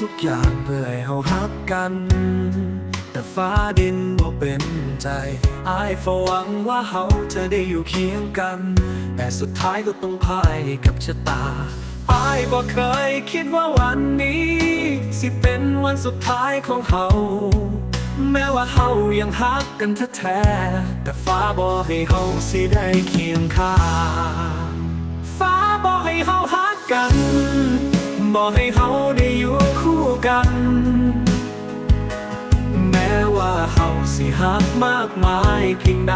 ทุกอย่างเพื่อให้เฮาฮักกัน แต่ฟ้าดินบ่เป็นใจอายฝหวังว่าเฮาจะได้อยู่เคียงกัน แต่สุดท้ายก็ต้องพ่ายกับชะตาอายบ่เคยคิดว่าวันนี้ สิเป็นวันสุดท้ายของเฮาแม้ว่าเฮายังฮักกันแท้แต่ฟ้าบ่ให้เฮาสิได้เคียงข้างฟ้าบอกให้เฮาฮักกันบอกให้เฮา ได้อยู่คู่กัน แม้ว่าเฮาสิฮักมากมายเพียงใด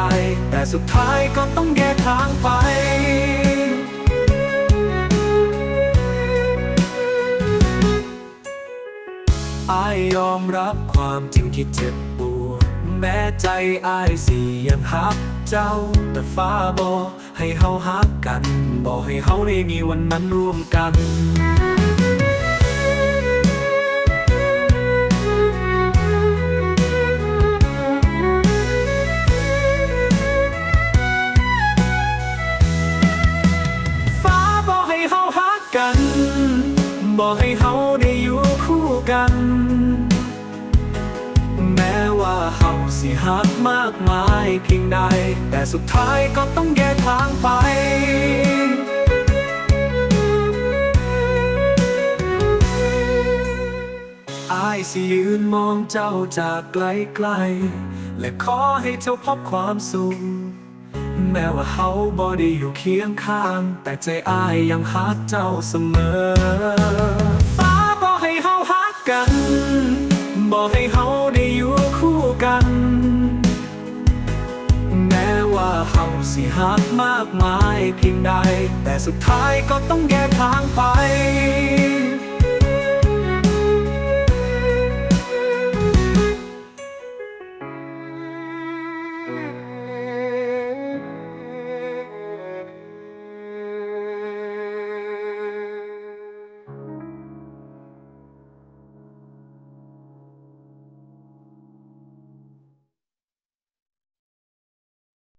แต่สุดท้ายก็ต้องแยกทางไปอายยอมรับความจริงที่เจ็บปวดแม้ใจอายสิยังฮักเจ้า แต่ฟ้าบอกให้เฮาฮักกัน บอกให้เฮาได้มีวันนั้นร่วมกัน บอกให้เฮาได้อยู่คู่กัน แม้ว่าเฮาสิฮักมากมายเพียงใด แต่สุดท้ายก็ต้องแยกทางไปอายสิยืนมองเจ้าจากไกลๆและขอให้เจ้าพบความสุข แม้ว่าเขาบ่ได้อยู่เคียงข้าง แต่ใจอายยังฮักเจ้าเสมอ เฮาสิหักมากมายเพียงใด แต่สุดท้ายก็ต้องแยกทางไป